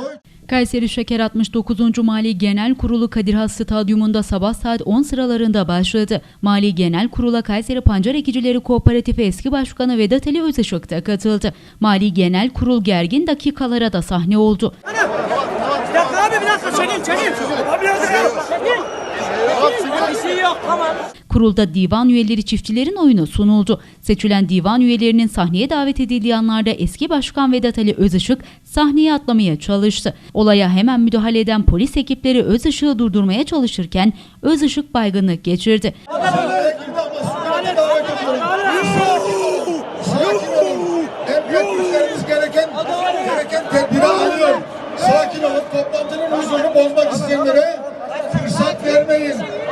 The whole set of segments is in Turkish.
oy Kayseri Şeker 69. Mali Genel Kurulu Kadir Has Stadyumunda sabah saat 10 sıralarında başladı. Mali Genel Kurul'a Kayseri Pancar Ekicileri Kooperatifi eski başkanı Vedat Ali Özışık da katıldı. Mali Genel Kurul gergin dakikalara da sahne oldu. Bir dakika abi bir dakika çekil çekil. Abi yazık ya. Çekil. Bir şey yok tamam. Kurulda divan üyeleri çiftçilerin oyunu sunuldu. Seçilen divan üyelerinin sahneye davet edildiği anlarda eski başkan Vedat Ali Özışık sahneye atlamaya çalıştı. Olaya hemen müdahale eden polis ekipleri Özışık'ı durdurmaya çalışırken Özışık baygınlık geçirdi. sakin olun. Toplantının huzurunu bozmak isteyenlere fırsat vermeyin.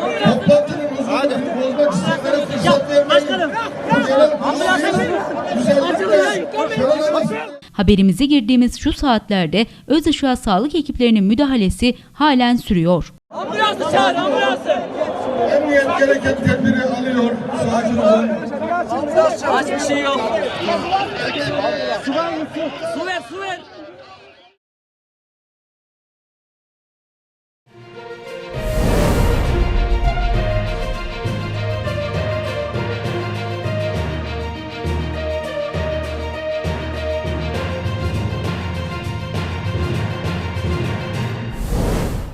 Haberimize girdiğimiz şu saatlerde Özışık'a sağlık ekiplerinin müdahalesi halen sürüyor. Ambulansı çağır ambulansı. Emniyet gereken tedbiri alıyor. Sakin olun. Aç bir şey yok. Su ver su ver.